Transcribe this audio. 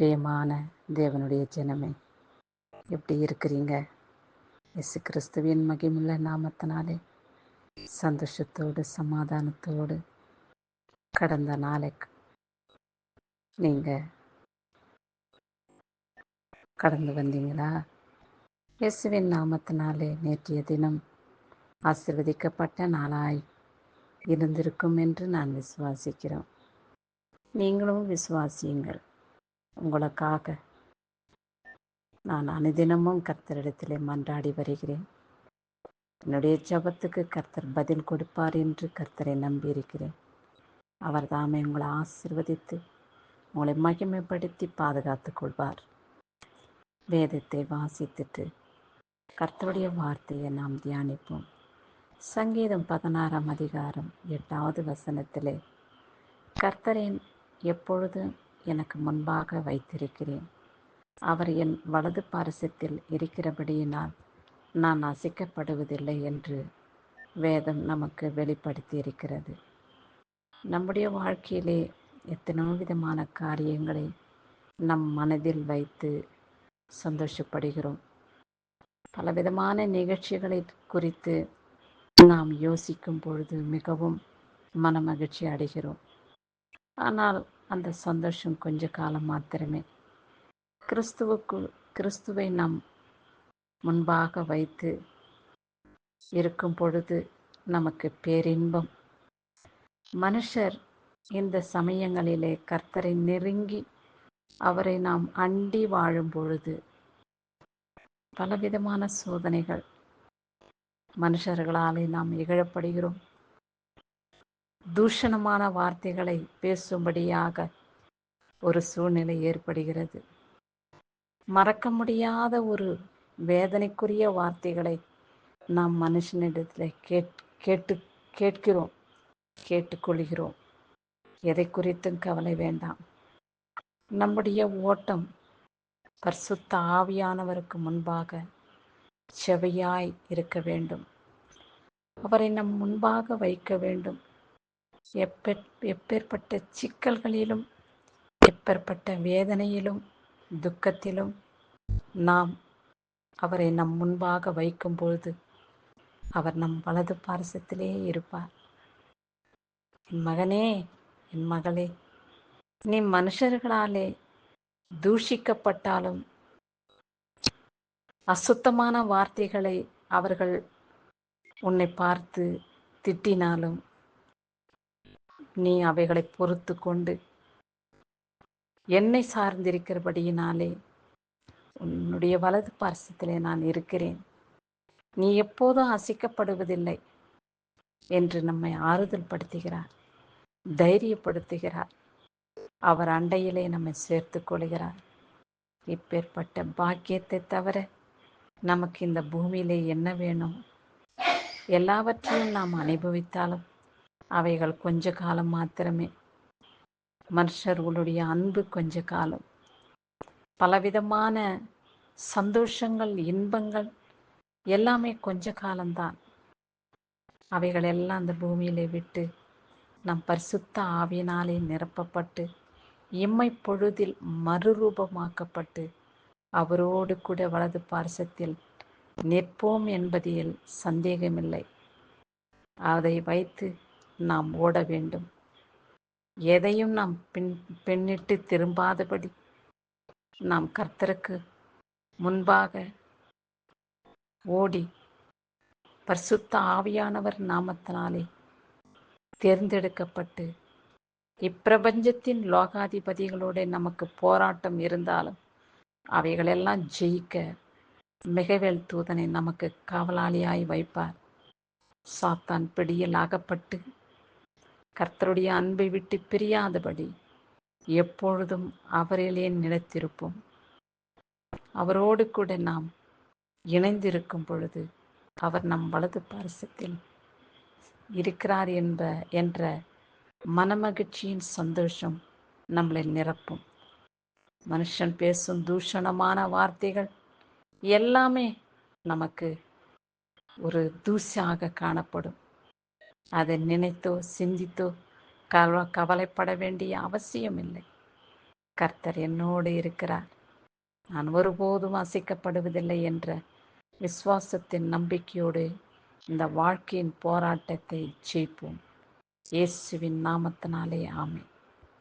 பிரியமான தேவனுடைய ஜனமே எப்படி இருக்கிறீங்க? இயேசு கிறிஸ்துவின் மகிமுள்ள நாமத்தினாலே சந்தோஷத்தோடு சமாதானத்தோடு கடந்த நாளை நீங்கள் கடந்து வந்தீங்களா? இயேசுவின் நாமத்தினாலே நேற்றைய தினம் ஆசிர்வதிக்கப்பட்ட நாளாய் இருந்திருக்கும் என்று நான் விசுவாசிக்கிறோம். நீங்களும் விசுவாசியுங்கள். உங்களுக்காக. நான் அனுதினமும் கர்த்தரிடத்திலே மன்றாடி வருகிறேன். என்னுடைய ஜபத்துக்கு கர்த்தர் பதில் கொடுப்பார் என்று கர்த்தரை நம்பியிருக்கிறேன். அவர் தாமே உங்களை ஆசிர்வதித்து உங்களை மகிமைப்படுத்தி பாதுகாத்துக் கொள்வார். வேதத்தை வாசித்துட்டு கர்த்தருடைய வார்த்தையை நாம் தியானிப்போம். சங்கீதம் பதினாறாம் அதிகாரம் எட்டாவது வசனத்திலே கர்த்தரின் எப்பொழுதும் எனக்கு முன்பாக வைத்திருக்கிறேன். அவர் என் வலது பாரசத்தில் இருக்கிறபடியினால் நான் அசைக்கப்படுவதில்லை என்று வேதம் நமக்கு வெளிப்படுத்தி இருக்கிறது நம்முடைய வாழ்க்கையிலே எத்தனையோ விதமான காரியங்களை நம் மனதில் வைத்து சந்தோஷப்படுகிறோம். பலவிதமான நிகழ்ச்சிகளை குறித்து நாம் யோசிக்கும் பொழுது மிகவும் மனமகிழ்ச்சி அடைகிறோம். ஆனால் அந்த சந்தோஷம் கொஞ்ச காலம் மாத்திரமே. கிறிஸ்துவுக்கு கிறிஸ்துவை நாம் முன்பாக வைத்து இருக்கும் பொழுது நமக்கு பேரின்பம். மனுஷர் இந்த சமயங்களிலே கர்த்தரை நெருங்கி அவரை நாம் அண்டி வாழும் பொழுது பலவிதமான சோதனைகள் மனுஷர்களாலே நாம் இகழப்படுகிறோம். தூஷணமான வார்த்தைகளை பேசும்படியாக ஒரு சூழ்நிலை ஏற்படுகிறது. மறக்க முடியாத ஒரு வேதனைக்குரிய வார்த்தைகளை நாம் மனுஷனிடத்தில் கேட் கேட்டு கேட்கிறோம் கேட்டுக்கொள்கிறோம். எதை குறித்தும் கவலை வேண்டாம். நம்முடைய ஓட்டம் பரிசுத்த ஆவியானவருக்கு முன்பாக செவையாய் இருக்க வேண்டும். அவரை நம் முன்பாக வைக்க வேண்டும். எப்ப எப்பேற்பட்ட சிக்கல்களிலும் எப்பேற்பட்ட வேதனையிலும் துக்கத்திலும் நாம் அவரை நம் முன்பாக வைக்கும் பொழுது அவர் நம் வலது பாரசத்திலே இருப்பார். என் மகனே என் மகளே நீ மனுஷர்களாலே தூஷிக்கப்பட்டாலும் அசுத்தமான வார்த்தைகளை அவர்கள் உன்னை பார்த்து திட்டினாலும் நீ அவைகளை பொறுத்து கொண்டு என்னை சார்ந்திருக்கிறபடியினாலே உன்னுடைய வலது பார்சத்திலே நான் இருக்கிறேன். நீ எப்போதும் அசைக்கப்படுவதில்லை என்று நம்மை ஆறுதல் படுத்துகிறார் தைரியப்படுத்துகிறார். அவர் அண்டையிலே நம்மை சேர்த்து கொள்கிறார். இப்பேற்பட்ட பாக்கியத்தை தவிர நமக்கு இந்த பூமியிலே என்ன வேணும்? எல்லாவற்றையும் நாம் அனுபவித்தாலும் அவைகள் கொஞ்ச காலம் மாத்திரமே. மனுஷர்களுடைய அன்பு கொஞ்ச காலம். பலவிதமான சந்தோஷங்கள் இன்பங்கள் எல்லாமே கொஞ்ச காலம்தான். அவைகள் எல்லாம் அந்த பூமியிலே விட்டு நம் பரிசுத்த ஆவியினாலே நிரப்பப்பட்டு இம்மை பொழுதில் மறுரூபமாக்கப்பட்டு அவரோடு கூட வலது பார்சத்தில் நிற்போம் என்பதில் சந்தேகமில்லை. அதை வைத்து நாம் ஓட வேண்டும். எதையும் நாம் பின் பின்னிட்டு திரும்பாதபடி நாம் கர்த்தருக்கு முன்பாக ஓடி பரிசுத்த ஆவியானவர் நாமத்தினாலே தேர்ந்தெடுக்கப்பட்டு இப்பிரபஞ்சத்தின் லோகாதிபதிகளோட நமக்கு போராட்டம் இருந்தாலும் அவைகளெல்லாம் ஜெயிக்க மிகவேல் தூதனை நமக்கு காவலாளியாய் வைப்பார். சாத்தான் பிடியில் அகப்பட்டு கர்த்தருடைய அன்பை விட்டு பிரியாதபடி எப்பொழுதும் அவரிலே நிலைத்திருப்போம். அவரோடு கூட நாம் இணைந்திருக்கும் பொழுது அவர் நம் வலது பாரசத்தில் இருக்கிறார் என்ப என்ற மனமகிழ்ச்சியின் சந்தோஷம் நம்மளை நிரப்பும். மனுஷன் பேசும் தூஷணமான வார்த்தைகள் எல்லாமே நமக்கு ஒரு தூசியாக காணப்படும். அதை நினைத்தோ சிந்தித்தோ கவ கவலைப்பட வேண்டிய அவசியம் இல்லை கர்த்தர் என்னோடு இருக்கிறார். நான் ஒருபோதும் அசைக்கப்படுவதில்லை என்ற விசுவாசத்தின் நம்பிக்கையோடு இந்த வாழ்க்கையின் போராட்டத்தை ஜெயிப்போம். இயேசுவின் நாமத்தினாலே ஆமை